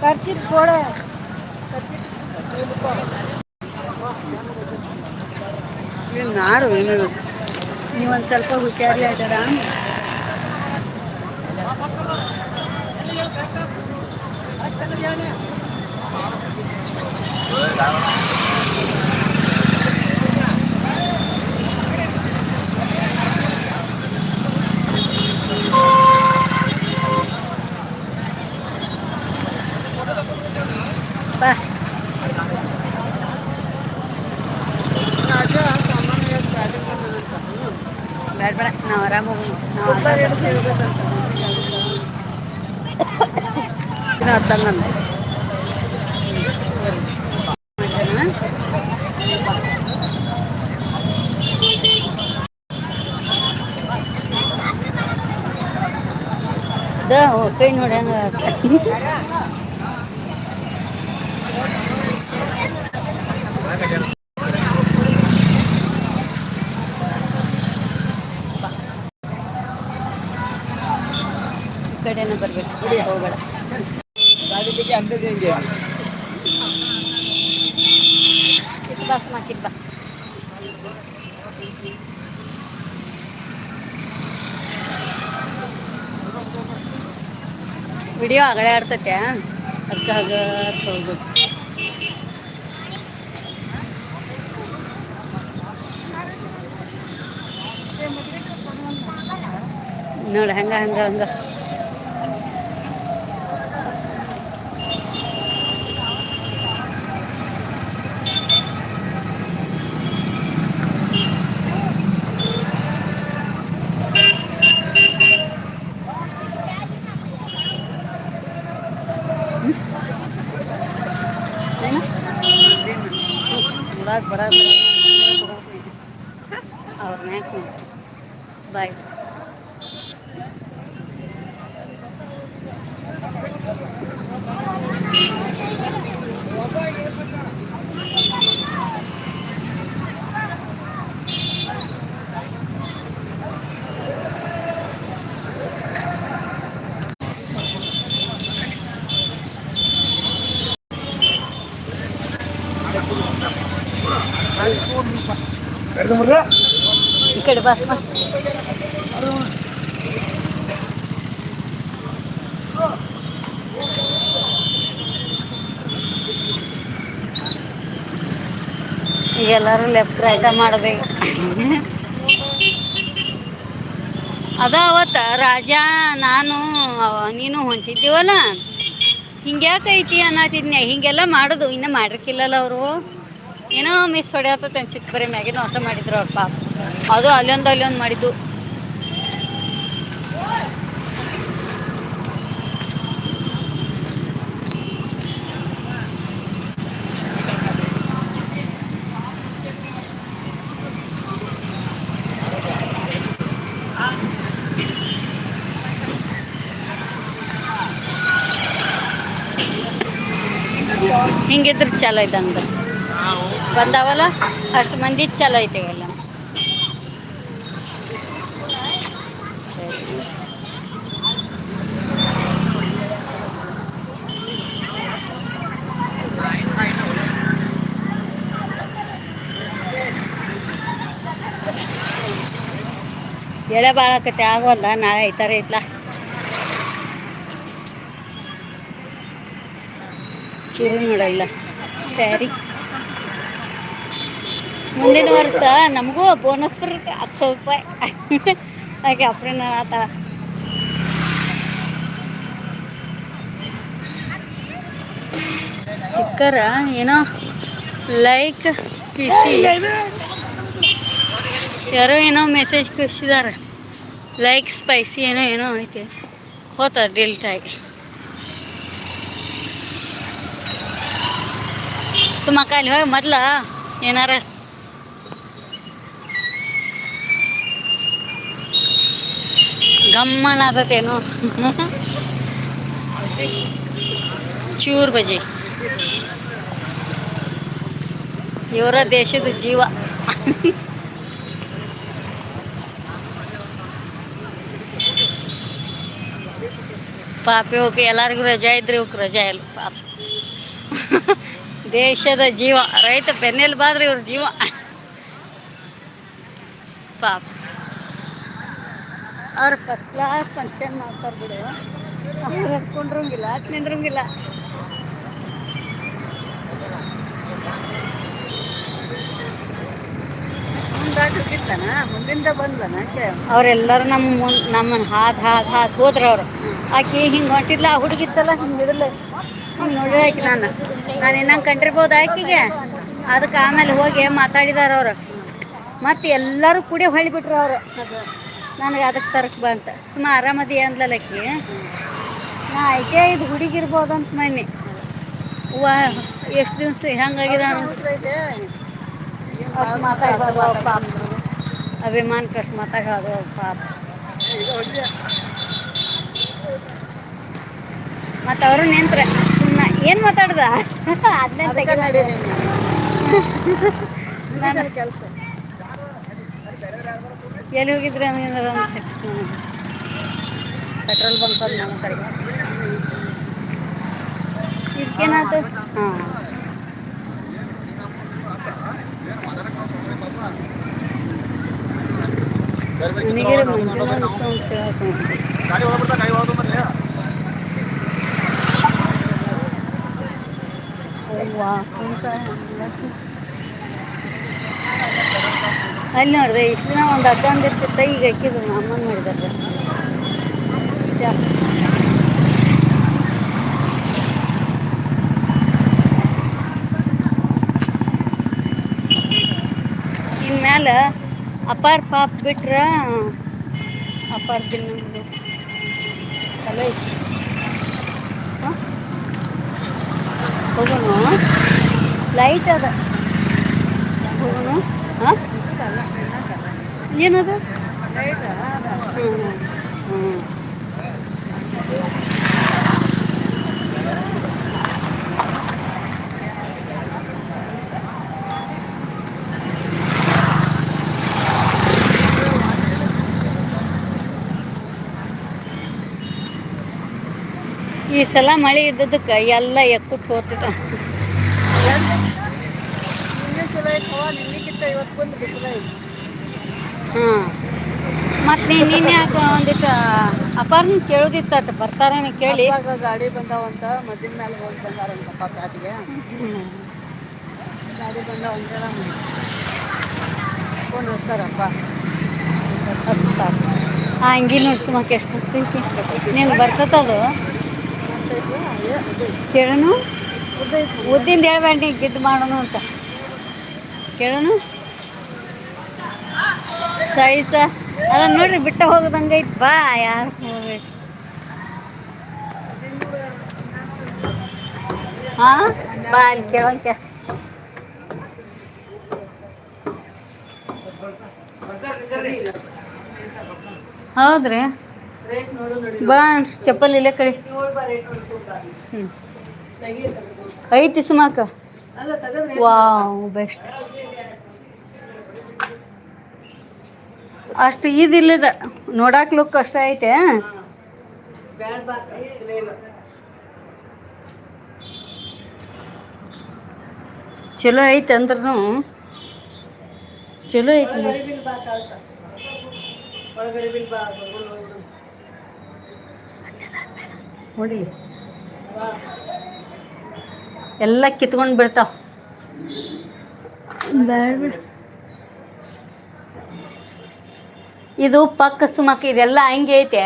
Kerchief ಕೊಡ ನಾರು ನೀವೊಂದು ಸ್ವಲ್ಪ ಹುಷಾರಿ ಆಯ್ತದ ಬಾ ಬೇಡ ಬೇಡ ನಾವು ಆರಾಮ ಹೋಗಿ ನಾವು ಹತ್ತಂಗಂದ ಅದ ಕೈ ನೋಡಿ ಹಂಗ ಈ ಕಡೆನೇ ಬರ್ಬೇಕು ಹೋಗ್ಬೇಡ ಕಿತ್ ಬಾ ಸುಮ್ಮ ಕಿತ್ ಬಾ ವಿಡಿಯೋ ಆಗಡೆ ಆಡ್ತೈತೆ ಅದಕ್ಕೆ ಹೋಗ್ಬೇಕು ನೋಡಿ, ಹಂಗ ಹಂಗ ಹಂಗ ಏನು ನೋಡಾಕ್ ಬರ ಅವ್ರನ್ನ ಯಾಕೆ ಬಾಯ್ ಈ ಈಗ ಎಲ್ಲರೂ ಲೆಫ್ಟ್ ರೈಟ ಮಾಡಬೇಕು ಅದ ಅವತ್ತ ರಾಜ, ನಾನು ನೀನು ಹೊಂಟಿದ್ದೀವಲ್ಲ? ಹಿಂಗ್ಯಾಕೈತಿ ಅನ್ನತಿದ್ನ ಹಿಂಗೆಲ್ಲ ಮಾಡೋದು, ಇನ್ನೂ ಮಾಡಿರ್ಕಿಲ್ಲಲ್ಲ ಅವರು? ಏನೋ ಮಿಸ್ ಹೊಡೆಯತ್ತ ಚಿಕ್ಕ ಬರೀ ಮ್ಯಾಗಿನ ಆಟ ಮಾಡಿದ್ರು ಅವ್ರ ಅದು ಅಲ್ಲೊಂದು ಅಲ್ಲೊಂದು ಮಾಡಿದ್ದು. ಹಿಂಗಿದ್ರೆ ಚಲೋ ಇದ್ದಂಗೆ. ಬಂದಾವಲ್ಲ? ಅಷ್ಟು ಮಂದಿ ಚಲೋ ಐತೆ ಎಲ್ಲ ಎಳೆ ಭಾಳ ಆಕತಿ ಆಗೋಲ್ದ ನಾಳೆ ಐತಾರ ಐತ್ಲ ಶುರು ನೋಡಲ್ಲ. ಸ್ಯಾರಿ ಮುಂದಿನ ವರ್ಷ ನಮಗೂ ಬೋನಸ್ ಬರುತ್ತೆ ಹತ್ತು ಸಾವಿರ ರೂಪಾಯಿ. ಹಾಗೆ ಅಪ್ರೇನ ಆತ. ಸ್ಟಿಕ್ಕರ ಏನೋ ಲೈಕ್ ಸ್ಪೈಸಿ ಯಾರೋ ಏನೋ ಮೆಸೇಜ್ ಕಳಿಸಿದಾರೆ. ಲೈಕ್ ಸ್ಪೈಸಿ ಏನೋ ಏನೋ ಐತೆ. ಹೋತ ಡಿಲ್ಟ್ ಆಗಿ ಸುಮ್ಮ ಅಲ್ಲಿ ಹೋಗಿ ಮೊದ್ಲ ಏನಾರ ಗಮ್ಮನ ಆತತೇನು ಚೂರ್ ಬಜಿ ಇವರ ದೇಶದ ಜೀವ ಪಾಪಿ ಹೋಗಿ ಎಲ್ಲರಿಗೂ ರಜಾ ಇದ್ರೆ ಇವಕ್ಕೆ ರಜಾ ಇಲ್ಲ ಪಾಪ ದೇಶದ ಜೀವ ರೈತ ಬೆನ್ನೆಲ್ ಬಾದ್ರೆ ಇವ್ರ ಜೀವ ಪಾಪ ಅವ್ರು ಫಸ್ಟ್ ಕ್ಲಾಸ್ ಫಂಕ್ಷನ್ ಮಾಡ್ತಾರೆ ಬಿಡು. ಅವ್ರು ಕುಂಡ್ರಂಗಿಲ್ಲ ನಿಂದ್ರಂಗಿಲ್ಲ ಮುಂದಾಟಿರ್ಗಿತ್ತನ ಮುಂದಿಂದ ಬಂದ್ಲನ ಅವರೆಲ್ಲರೂ ನಮ್ಮ ಮುನ್ ನಮ್ಮನ್ನು ಹಾದ್ ಹಾದ್ ಹಾದ್ ಹೋದ್ರ ಅವ್ರು. ಆಕಿ ಹಿಂಗೆ ಹೊಂಟಿದ್ಲ ಆ ಹುಡುಗಿತ್ತಲ್ಲ ಹಿಂಗೆ ಇದ್ರಲ್ಲ ಹಿಂಗೆ ನೋಡಿ ಆಕಿ ನಾನು. ನಾನು ಇನ್ನಂಗೆ ಕಂಡಿರ್ಬೋದು ಆಕಿಗೆ. ಅದಕ್ಕೆ ಆಮೇಲೆ ಹೋಗಿ ಮಾತಾಡಿದಾರ ಅವರು. ಮತ್ತೆ ಎಲ್ಲರೂ ಕೂಡಿ ಹೊಳಿಬಿಟ್ರು ಅವರು. ನನಗೆ ಅದಕ್ಕೆ ತರಕ್ ಬಂತ ಸುಮ್ಮ ಆರಾಮದಿ ಅಂದ್ಲಕ್ಕಿ ನಾ ಐತೆ ಇದು ಹುಡುಗಿರ್ಬೋದು ಅಂತ ಮಣ್ಣಿ ವಾ ಎಷ್ಟು ದಿವಸ ಹೆಂಗಾಗಿದೆ ಪಾಪ ಅಭಿಮಾನ ಕಷ್ಟ ಮಾತಾಡೋದು ಪಾಪ ಮತ್ತೆ ಅವರು ನಿಂತ್ರೆ. ಸುಮ್ಮನೆ ಏನು ಮಾತಾಡ್ದ? ಹದಿನೈದು ಕೆಲಸ. ಎಲ್ಲಿ ಹೋಗಿದ್ರಿ ಅಂದ್ರೆ ಪೆಟ್ರೋಲ್ ಬಂಕ್ ಅದು ನಮ್ಮ ಕಡೆಗೆ ಇದಕ್ಕೇನಾಯ್ತು ಹಾಂ ನನಗೆ ಮಂಜುನಾಥ್ ಸೌಂಡ್ ಕೇಳಕ್ಕೆ ಅವ್ವಾ, ಕುಂತ ಅಲ್ಲಿ ನೋಡಿದೆ, ಇಷ್ಟು ದಿನ ಒಂದು ಹತ್ತೊಂದು ಇರ್ತಿತ್ತ ಈಗ ಅಕ್ಕಿದ್ರು ಅಮ್ಮನ ಮಾಡಿದಾರೆ ಇನ್ಮೇಲೆ ಅಪಾರ ಪಾಪ ಬಿಟ್ರ ಅಪಾರ ದಿನ ಚಲೋ ಐತಿ. ಹೋಗೋಣ? ಲೈಟ್ ಅದ ಹೋಗೋಣ ಹಾಂ ಅಲ್ಲ ತಿನ್ನಕ್ಕಲ್ಲ ಈ ಸಲ ಮಳೆ ಇದ್ದದಕ್ಕೆ ಎಲ್ಲ ಎಕ್ಕುಟ್ಟು ಹೋಗ್ತಿದ್ದ ಚಲೋ ಇವತ್ತು ಬಂದು ಹಾಂ ಮತ್ತು ನೀನು ನಿನ್ನೆ ಯಾಕೆ ಒಂದಿಟ್ಟು ಅಪಾರ್ನ ಕೇಳೋದಿತ್ತಟ ಬರ್ತಾರೇನೋ ಕೇಳಿ. ಗಾಡಿ ಬಂದಾವಂತ ಮದ್ದಿನ ಮೇಲೆ ಹೋಗಿ ಬಂದಾರಂತಪ್ಪ ಪ್ಯಾಟಿಗೆ. ಗಾಡಿ ಬಂದಾವ ಅಂತೇಳ ಫೋನ್ ಹಚ್ತಾರಪ್ಪ. ಹಚ್ತಾರೆ. ಆ ಅಂಗಿ ನೋಡ್ಸಮಕ್ಕೆ ಎಷ್ಟು ಹಸ್ತೈತಿ ನೀನು ಬರ್ತದದು ಕೇಳೋನು? ಉದ್ದಿಂದ ಹೇಳ್ಬೇಡಿ ಗಿಡ್ ಮಾಡೋಣ ಅಂತ. ಕೇಳೋನು? ಸೈಜ. ಅದ ನೋಡ್ರಿ, ಬಿಟ್ಟ ಹೋಗದಂಗೈತ್ ಬಾ ಯಾರು ಹೋಗ್ಬೇಕು ಹಾಂ? ಬಾ ಅಲ್ಲಿ ಕೇಳಕ್ಕೆ ಹೌದ್ರಿ? ಬಾ ಚಪ್ಪಲ್ ಇಲ್ಲೇ ಕಡೆ. ಹ್ಞೂ ಐತಿ ಸುಮಾಕ ವಾವ್, ಬೆಸ್ಟ್. ಅಷ್ಟು ಇದಿಲ್ಲದ ನೋಡಾಕ್ ಲುಕ್ ಅಷ್ಟ ಐತೆ. ಚಲೋ ಐತೆ ಅಂದ್ರೂ ಚಲೋ ಐತಿ. ನೋಡಿ. ಎಲ್ಲ ಕಿತ್ಕೊಂಡು ಬಿಡ್ತಾವ. ಬ್ಯಾಡ ಬಿಡು. ಇದು ಪಕ್ಕ ಸುಮಕ್, ಇದೆಲ್ಲ ಅಂಗಿ ಐತೆ.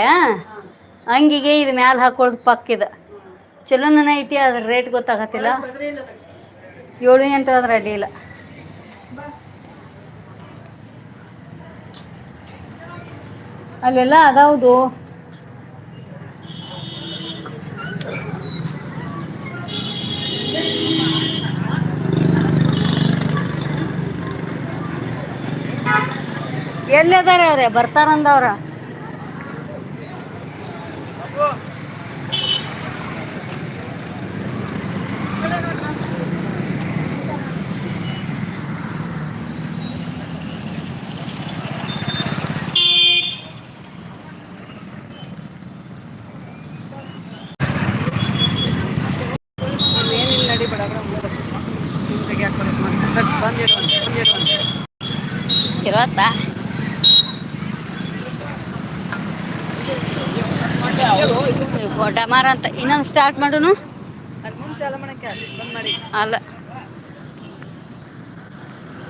ಅಂಗಿಗೆ ಇದು ಮ್ಯಾಲೆ ಹಾಕೊಳ್ಳೋದು ಪಕ್ಕ ಇದು. ಚಲೋನ ಐತಿ, ಅದ್ರ ರೇಟ್ ಗೊತ್ತಾಗತ್ತಿಲ್ಲ. ಏಳು ಎಂಟು ಅದ್ರ ಅಡ್ಡಿ ಇಲ್ಲ. ಅಲ್ಲೆಲ್ಲ ಅದಾವುದು. ಅಲ್ಲೇ ಅದಾರ ಅವ್ರೆ? ಬರ್ತಾರಂದವ್ರ. ಬಂದಿರೋ ಬಂದಿರೋ ಫೋಟ ಮಾರಂತ ಇನ್ನೊಂದು ಸ್ಟಾರ್ಟ್ ಮಾಡೋನು? ಅಲ್ಲ.